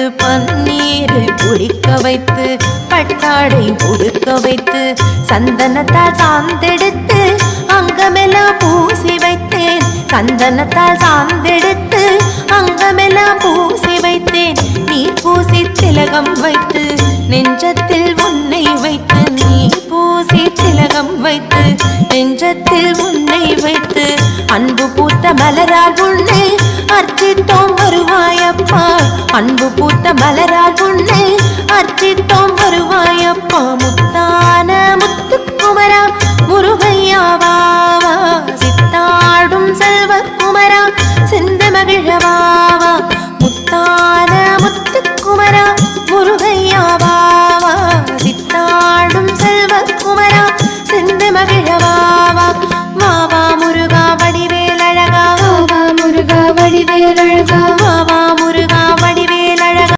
வைத்து பன்னீரில் குடிக்க வைத்து பட்டாடை உடுக்க வைத்து சந்தனத்தால் சாந்தெடுத்து அங்கமெல்லாம் பூசி வைத்தேன். சந்தனத்தால் சாந்தெடுத்து அங்கமெல்லாம் பூசி வைத்தேன். நீ பூசி திலகம் வைத்து நெஞ்சத்தில் உன்னை வைத்து நீ பூசி திலகம் வைத்து நெஞ்சத்தில் உன்னை வைத்து அன்பு பூத்த மலரால் உன்னை அர்ச்சித்தோம் வருவாய். அன்பு பூத்த மலரால் பொண்ணு அர்ச்சித்தோம் வருவாயப்பா முத்தான முத்து குமரா முருகையாவா சித்தாடும் செல்வ குமரா செந்த மகிழவாவா முத்தான முத்து குமரா முருகையாவா சித்தாடும் செல்வ குமரா செந்த மகிழவாவா வாவா முருகா வடிவேலழகா வாவா முருகா வடிவேலழகா